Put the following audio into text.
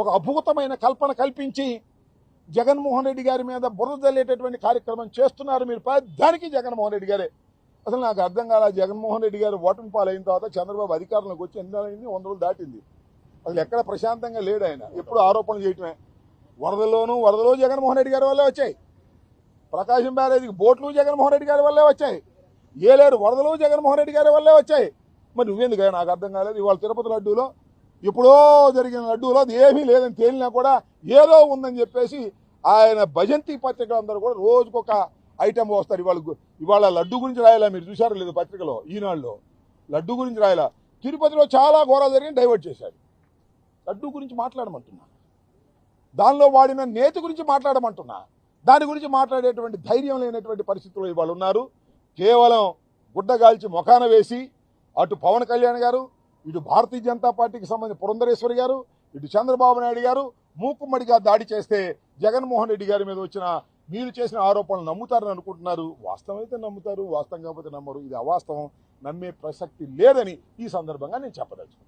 ఒక అద్భుతమైన కల్పన కల్పించి జగన్మోహన్ రెడ్డి గారి మీద బురద జల్లేటటువంటి కార్యక్రమం చేస్తున్నారు మీరు. దానికి జగన్మోహన్ రెడ్డి గారే. అసలు నాకు అర్థం కాల జగన్మోహన్ రెడ్డి గారు ఓటమి పాలైన తర్వాత చంద్రబాబు అధికారంలోకి వచ్చి ఎన్ని నెలలైంది? వంద రోజులు దాటింది. అసలు ఎక్కడ ప్రశాంతంగా లేడు ఆయన. ఎప్పుడు ఆరోపణలు చేయటమే. వరదలోనూ వరదలో జగన్మోహన్ రెడ్డి గారి వల్లే వచ్చాయి. ప్రకాశం బ్యారేజీకి బోట్లు జగన్మోహన్ రెడ్డి గారి వల్లే వచ్చాయి. ఏలేరు వరదలు జగన్మోహన్ రెడ్డి గారి వల్లే వచ్చాయి. మరి నువ్వెందుకు నాకు అర్థం కాలేదు. ఇవాళ తిరుపతి లడ్డూలో ఎప్పుడో జరిగిన లడ్డూలో అది ఏమీ లేదని తేలినా కూడా ఏదో ఉందని చెప్పేసి ఆయన భజంతి పత్రికలు అందరూ కూడా రోజుకొక ఐటమ్ వస్తారు. ఇవాళ ఇవాళ లడ్డు గురించి రాయాలా మీరు చూసారు లేదు పత్రికలో ఈనాడులో? లడ్డు గురించి రాయాలా? తిరుపతిలో చాలా ఘోరాలు జరిగి డైవర్ట్ చేశాడు. లడ్డు గురించి మాట్లాడమంటున్నా. దానిలో వాడిన నేతి గురించి మాట్లాడమంటున్నా. దాని గురించి మాట్లాడేటువంటి ధైర్యం లేనటువంటి పరిస్థితుల్లో ఇవాళ ఉన్నారు. కేవలం గుడ్డగాల్చి మొఖాన వేసి అటు పవన్ కళ్యాణ్ గారు ఇటు భారతీయ జనతా పార్టీకి సంబంధించిన పురంధరేశ్వరి గారు ఇటు చంద్రబాబు నాయుడు గారు మూకుమ్మడిగా దాడి చేస్తే జగన్మోహన్ రెడ్డి గారి మీద వచ్చిన మీరు చేసిన ఆరోపణలు నమ్ముతారని అనుకుంటున్నారు. వాస్తవం అయితే నమ్ముతారు వాస్తవం కాకపోతే నమ్మరు. ఇది అవాస్తవం. నమ్మే ప్రసక్తి లేదని ఈ సందర్భంగా నేను చెప్పదలుచుకున్నాను.